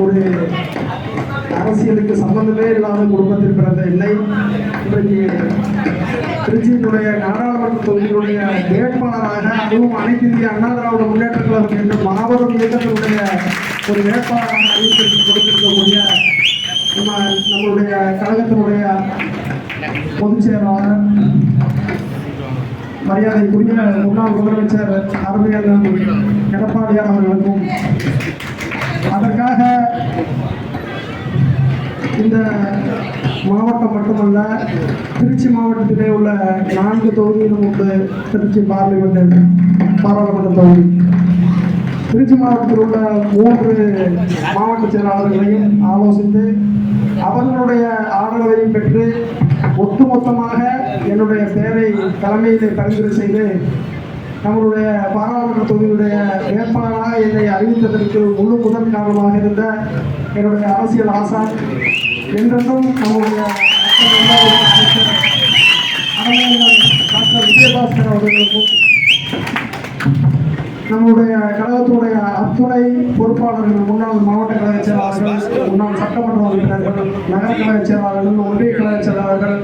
ஒரு அரசியலுக்கு சம்பந்தமே இல்லாத குடும்பத்தில் பிறந்த என்னை இன்றைக்கு திருச்சியினுடைய நாடாளுமன்ற தொகுதியினுடைய வேட்பாளராக அதுவும் அனைத்து இந்திய அண்ணா திராவிட முன்னேற்ற கழகம் என்ற மாபெரும் இயக்கத்தினுடைய ஒரு வேட்பாளராக அறிவித்து கொடுத்திருக்கக்கூடிய நம்ம நம்மளுடைய கழகத்தினுடைய பொதுச் செயலாளர் மரியாதைக்குரிய முன்னாள் முதலமைச்சர் அரவியல் எடப்பாடியார் அவர்களுக்கும் அதற்காக இந்த மாவட்டம் மட்டுமல்ல திருச்சி மாவட்டத்திலே உள்ள நான்கு தொகுதியிலும் உண்டு திருச்சி பார்லிமெண்ட் பாராளுமன்ற தொகுதி. திருச்சி மாவட்டத்தில் உள்ள மூன்று மாவட்ட செயலாளர்களையும் ஆலோசித்து அவர்களுடைய ஆதரவையும் பெற்று ஒட்டுமொத்தமாக என்னுடைய சேவை தலைமையிலே பரிந்துரை செய்து நம்மளுடைய பாராளுமன்ற தொகுதியுடைய வேட்பாளராக என்னை அறிவித்ததற்கு முழு முதல் காரணமாக இருந்த என்னுடைய அரசியல் ஆசான். என்றென்றும் நம்முடைய டாக்டர் விஜயபாஸ்கர் அவர்களுக்கும் நம்முடைய கழகத்துடைய அத்துணை பொறுப்பாளர்கள் முன்னாள் மாவட்ட கழக செயலாளர்கள் முன்னாள் சட்டமன்ற உறுப்பினர்கள் நகர கழக செயலாளர்கள் ஒன்றிய கழக செயலாளர்கள்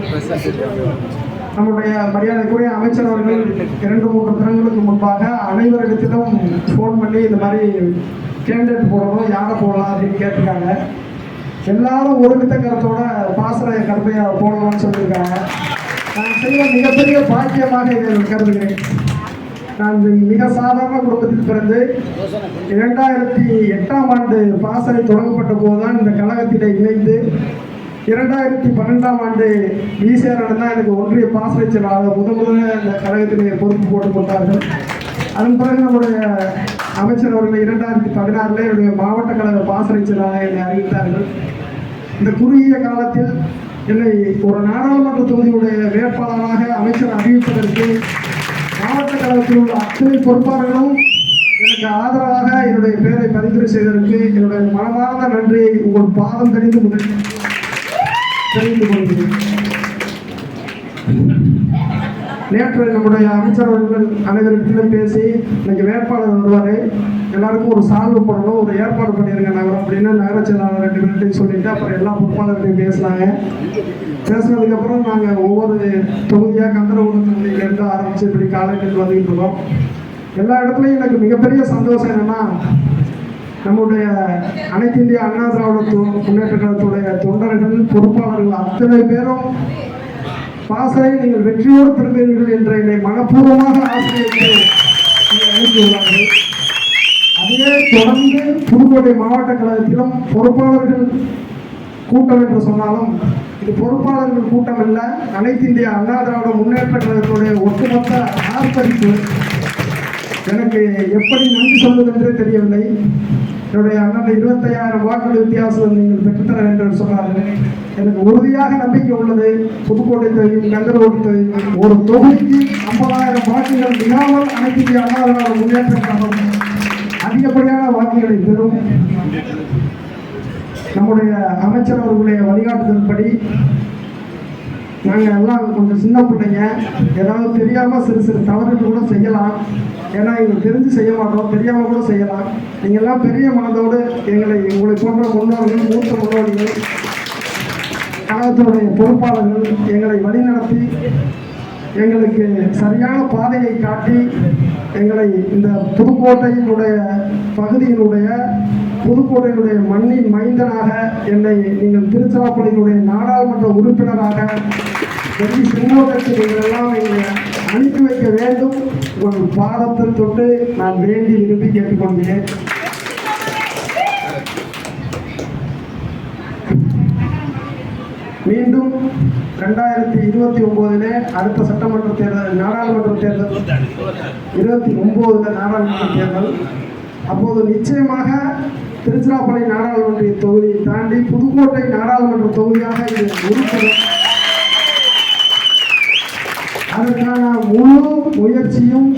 நம்முடைய மரியாதைக்குரிய அமைச்சர் அவர்கள் இரண்டு மூன்று தினங்களுக்கு முன்பாக அனைவரிடத்திலும் ஃபோன் பண்ணி இந்த மாதிரி கேண்டிடேட் போடணும் யாரை போடலாம் அப்படின்னு கேட்டிருக்காங்க. எல்லாரும் ஒருமித்த கருத்தோட பாசறைய கருப்பையை போடணும்னு சொல்லியிருக்காங்க. நான் செய்ய மிகப்பெரிய பாக்கியமாக இதை கருதுகிறேன். நான் மிக சாதாரண குடும்பத்தில் பிறந்து இரண்டாயிரத்தி எட்டாம் ஆண்டு பாசறை தொடங்கப்பட்ட போதுதான் இந்த கழகத்திட இணைந்து இரண்டாயிரத்தி பன்னெண்டாம் ஆண்டு ஈசிஆர் தான் எனக்கு ஒன்றிய பாசறை செயலாளர் முத முதல்ல இந்த கழகத்திலே பொறுப்பு போட்டுக் கொண்டார்கள் அதன் பிறகு நம்முடைய அமைச்சர் அவர்கள் இரண்டாயிரத்தி பதினாறுல என்னுடைய மாவட்ட கழக பாசறை என்னை அறிவித்தார்கள். இந்த குறுகிய காலத்தில் என்னை ஒரு நாடாளுமன்ற தொகுதியுடைய வேட்பாளராக அமைச்சர் அறிவிப்பதற்கு மாவட்ட கழகத்தில் உள்ள அத்தனை பொறுப்பாளர்களும் எனக்கு ஆதரவாக என்னுடைய பெயரை பரிந்துரை செய்ததற்கு என்னுடைய மனமார்ந்த நன்றியை உங்கள் பாதம் தெரிந்து முதலில் தெரிந்து நேற்று நம்முடைய அமைச்சர் அவர்கள் அனைவரிடத்திலும் பேசி இன்னைக்கு வேட்பாளர் வருவார். எல்லாருக்கும் ஒரு சால்வு போடணும் ஒரு ஏற்பாடு பண்ணியிருங்க நகரம் அப்படின்னு நகர செயலாளர் ரெண்டு பேர்கிட்டையும் சொல்லிட்டு அப்புறம் எல்லா பொறுப்பாளர்களையும் பேசினாங்க. பேசினதுக்கப்புறம் நாங்கள் ஒவ்வொரு தொகுதியாக கந்தரகுட தொகுதியிலேருந்து ஆரம்பித்து இப்படி காலையில் வந்துக்கிட்டு இருக்கோம். எல்லா இடத்துலையும் எனக்கு மிகப்பெரிய சந்தோஷம் என்னென்னா நம்முடைய அனைத்து இந்திய அண்ணா திராவிட தொ- முன்னேற்ற கழகத்துடைய தொண்டர்கள் பொறுப்பாளர்கள் அத்தனை பேரும் பாசறை நீங்கள் வெற்றியோடு திரும்புவீர்கள் என்ற என்னை மனப்பூர்வமாக ஆசிரியர்கள் அனுப்பியுள்ளார்கள் அதே தொடர்ந்து புதுக்கோட்டை மாவட்ட கழகத்திலும் பொறுப்பாளர்கள் கூட்டம் என்று சொன்னாலும் இது பொறுப்பாளர்கள் கூட்டம் அல்ல அனைத்து இந்திய அண்ணா திராவிட முன்னேற்ற கழகத்துடைய ஒட்டுமொத்த ஆர்ப்பரிப்பு. எனக்கு எப்படி நன்றி சொல்வதென்றே தெரியவில்லை. என்னுடைய அண்ணன் இருபத்தையாயிரம் வாக்குகள் வித்தியாசம் நீங்கள் பெற்றுத்தர வேண்டும் என்று சொன்னார்கள். எனக்கு உறுதியாக நம்பிக்கை உள்ளது. புதுக்கோட்டை தொகுதி கந்தரோடு தொகுதி. ஒரு தொகுதிக்கு ஐம்பதாயிரம் வாக்குகள் மிகாமல் அனைத்து இந்திய அண்ணா முன்னேற்ற கழகம் அதிகப்படியான வாக்குகளை பெறும். நம்முடைய அமைச்சர் அவர்களுடைய வழிகாட்டுதல்படி நாங்கள் எல்லாம் கொஞ்சம் சின்ன பிள்ளைங்க. ஏதாவது தெரியாமல் சிறு சிறு தவறுகள் கூட செய்யலாம். ஏன்னா எங்களுக்கு தெரிஞ்சு செய்ய மாட்டோம் தெரியாமல் கூட செய்யலாம். நீங்கள் எல்லாம் பெரிய மனதோடு எங்களை உங்களை போன்ற முன்னோர்கள் மூத்த முன்னோடிகள் கழகத்தினுடைய பொறுப்பாளர்கள் எங்களை வழிநடத்தி எங்களுக்கு சரியான பாதையை காட்டி எங்களை இந்த புதுக்கோட்டையினுடைய பகுதியினுடைய புதுக்கோட்டையினுடைய மண்ணின் மைந்தனாக என்னை நீங்கள் திருச்சிராப்பள்ளியினுடைய நாடாளுமன்ற உறுப்பினராக வெற்றி செங்கோட்டைக்கு நீங்கள் எங்களை அனுப்பி வைக்க வேண்டும். ஒரு பாடத்தை தொட்டு நான் வேண்டி விரும்பி கேட்டுக்கொண்டேன் மீண்டும் ரெண்டாயிரத்தி இருபத்தி ஒம்போதிலே அடுத்த சட்டமன்ற தேர்தல் நாடாளுமன்ற தேர்தல். இருபத்தி ஒம்போதுல நாடாளுமன்ற தேர்தல். அப்போது நிச்சயமாக திருச்சிராப்பள்ளி நாடாளுமன்ற தொகுதியை தாண்டி புதுக்கோட்டை நாடாளுமன்ற தொகுதியாக இது உறுப்பினர் அதற்கான முழு முயற்சியும்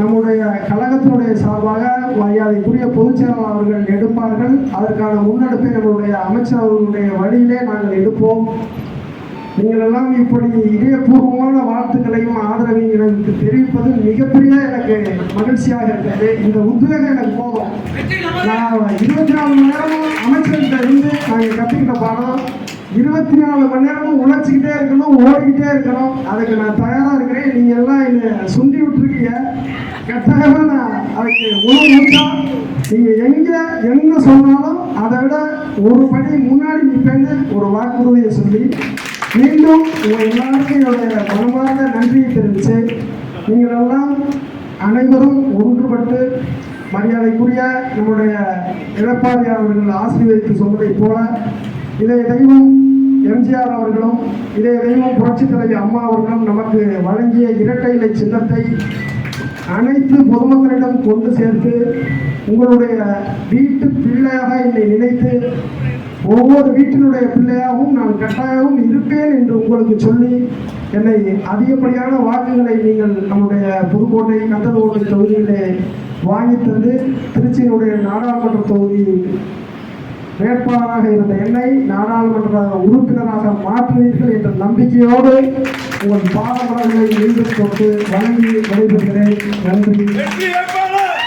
நம்முடைய கழகத்தினுடைய சார்பாக மரியாதைக்குரிய பொதுச் செயலாளர் அவர்கள் எடுப்பார்கள். அதற்கான முன்னெடுப்பை நம்மளுடைய அமைச்சர் அவர்களுடைய வழியிலே நாங்கள் எடுப்போம். நீங்கள் எல்லாம் இப்படி இதயபூர்வமான வாழ்த்துக்களையும் ஆதரவையும் எனக்கு தெரிவிப்பது மிகப்பெரிய எனக்கு மகிழ்ச்சியாக இருக்கிறது. இந்த உத்வேகம் எனக்கு போதும். நான் இருபத்தி நாலு மணி நேரமும் அமைச்சர்கிட்ட இருந்து நாங்கள் கற்றுக்கிட்ட பாடம் இருபத்தி நாலு மணி நேரமும் உழைச்சிக்கிட்டே இருக்கணும் ஓடிக்கிட்டே இருக்கணும். அதுக்கு நான் தயாரா இருக்கிறேன். நீங்க எல்லாம் என்னை சுண்டி விட்டுருக்கீங்க. கட்டாயமா நான் அதுக்கு உணவு மூச்சா நீங்க எங்க என்ன சொன்னாலும் அதை விட ஒரு படி முன்னாடி நிற்பேன்னு ஒரு வாக்குறுதியை சொல்லி மீண்டும் உங்க எல்லாருக்கும் என்னுடைய மனமார்ந்த நன்றியை தெரிவித்து நீங்கள் எல்லாம் அனைவரும் ஒன்றுபட்டு மரியாதைக்குரிய நம்முடைய எடப்பாடி அவர்கள் ஆசீர்வதித்து சொன்னதைப் போல இதை தெய்வம் எம்ஜிஆர் அவர்களும் இதே தெய்வம் புரட்சித் தலைவி அம்மா அவர்களும் நமக்கு வழங்கிய இரட்டை இலை சின்னத்தை அனைத்து பொதுமக்களிடம் கொண்டு சேர்த்து உங்களுடைய வீட்டு பிள்ளையாக என்னை நினைத்து ஒவ்வொரு வீட்டினுடைய பிள்ளையாகவும் நான் கட்டாயமும் இருப்பேன் என்று உங்களுக்கு சொல்லி என்னை அதிகப்படியான வாக்குகளை நீங்கள் நம்முடைய புதுக்கோட்டை கந்தர்கோட்டை தொகுதியிலே வாங்கி தந்து திருச்சியினுடைய நாடாளுமன்ற தொகுதியில் வேட்பாளராக இருந்த என்னை நாடாளுமன்ற உறுப்பினராக மாற்றுவீர்கள் என்ற நம்பிக்கையோடு உங்கள் பாதமரங்களை மீண்டும் கொண்டு வழங்கி விடைபெறுகிறேன். நன்றி.